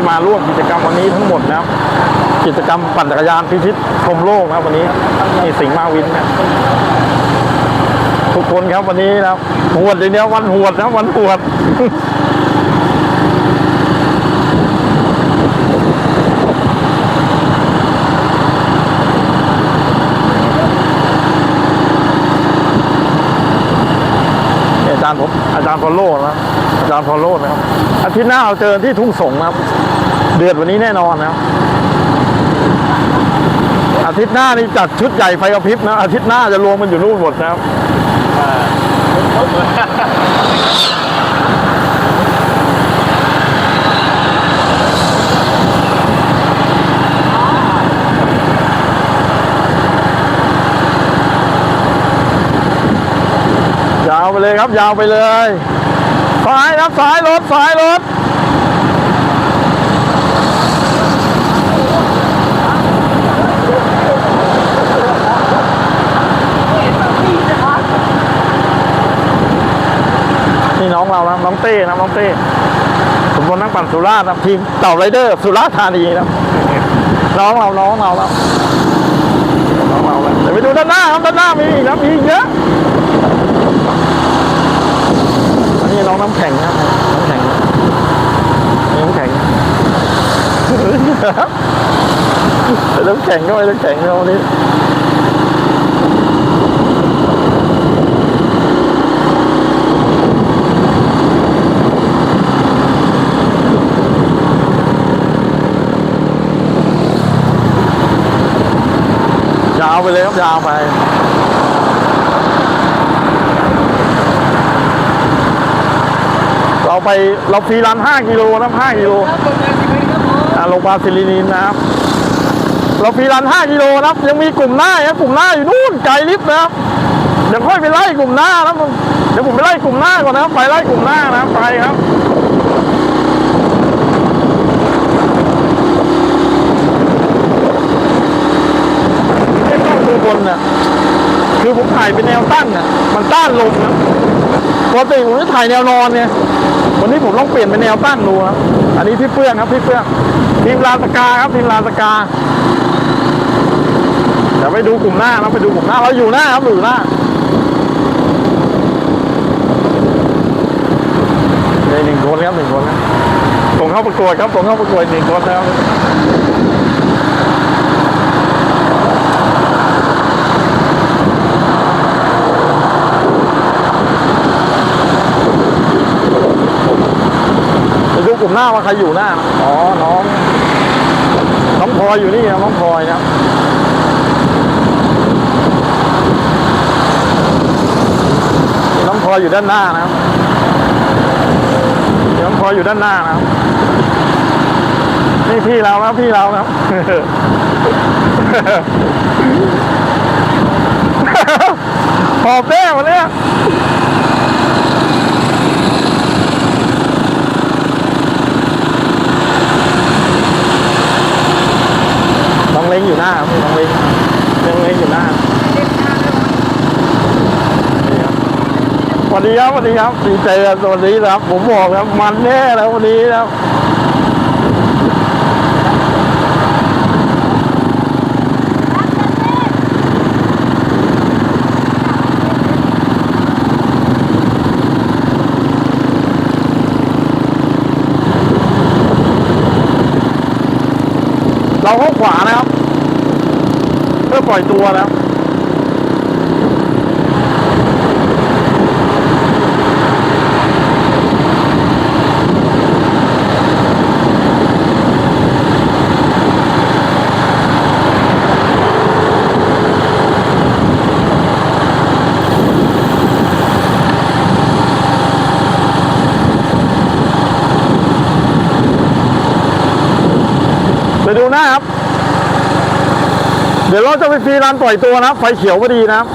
ที่มาร่วมกิจกรรมวันนี้ทั้งหมดนะครับ กิจกรรมปั่นจักรยานพิชิตชมโลกนะครับ วันนี้นี่สิงห์มาวินเนี่ยทุกคนครับวันนี้นะครับหวดอย่างเดียววันหวดนะวันหวดอาจารย์ผมอาจารย์พอลโลนะอาจารย์พอลโลนะครับอาทิตย์หน้าเราเจอที่ทุ่งสงนะครับ เดือดวันนี้แน่นอนนะอาทิตย์หน้านี่จัดชุดใหญ่ไฟกระพริบนะ อาทิตย์หน้าจะรวมมันอยู่นู่นหมดนะครับยาวไปเลยครับ ยาวไปเลยซ้ายครับซ้ายรถซ้ายรถ นี่น้ องเรานะน้องเต้นะน้องเต้สมบูรณ์นักปั่นสุราษฎร์นะทีมเต่าไรเดอร์สุราษฎร์ธานีนะน้องเราน้องเราแล้วน้องเราแล้วเดี๋ยวไปดูด้านหน้าครับด้านหน้ามีอีกนะมีอีกเยอะอันนี้น้องน้ำแข็งครับน้ำแข็งนี่น้ำแข็งน้ำแข็งด้วยน้ำแข็งด้วยวันนี้าวไปเลยครับยาวไปเราไปเราฟรีรัน5กิโลนะ5กิโลอ่าโรงพยาบาลศิรินินนะครับ เราฟรีรัน5กิโลนะครับ ยังมีกลุ่มหน้าครับกลุ่มหน้าอยู่นู่นไกลลิฟต์นะครับเดี๋ยวค่อยไปไล่กลุ่มหน้านะผมเดี๋ยวผมไปไล่กลุ่มหน้าก่อนนะครับ ไปไล่กลุ่มหน้านะครับไปครับ ไอ้กล้องตัวบนน่ะ คือผมถ่ายเป็นแนวตั้งน่ะมันต้านลมนะปกติผมจะถ่ายแนวนอนเนี่ยวันนี้ผมต้องเปลี่ยนเป็นแนวตั้งดูครับอันนี้พี่เฟื่องครับพี่เฟื่องทีมลาสกาครับทีมลาสกาเดี๋ยวไปดูกลุ่มหน้านะไปดูกลุ่มหน้าเราอยู่หน้าครับอยู่หน้าหนึ่งคนครับหนึ่งคนครับส่งเข้าประกวดครับส่งเข้าประกวดหนึ่งคนนะครับไปดูกลุ่มห น้าว่าใครอยู่หน้า อ๋อ น้อง น้องพลอยอยู่นี่นะน้องพลอยนะครับน้องพลอยอยู่ด้านหน้านะครับน้องพลอยอยู่ด้านหน้านะครับนี่พี่เรานะพี่เราครับหอบแป้มาเนี่ย น้องเล้งอยู่หน้าครับน้องเล้งน้องเล้งอยู่หน้านี่ครับ สวัสดีครับสวัสดีครับดีใจครับสวัสดีครับ ผมบอกครับมันแน่แล้ววันนี้ครับเราเข้าขวานะครับ เพื่อปล่อยตัวนะครับ ไปดูหน้าครับ เดี๋ยวเราจะไปฟรีรันปล่อยตัวนะไฟเขียวพอดีนะครับ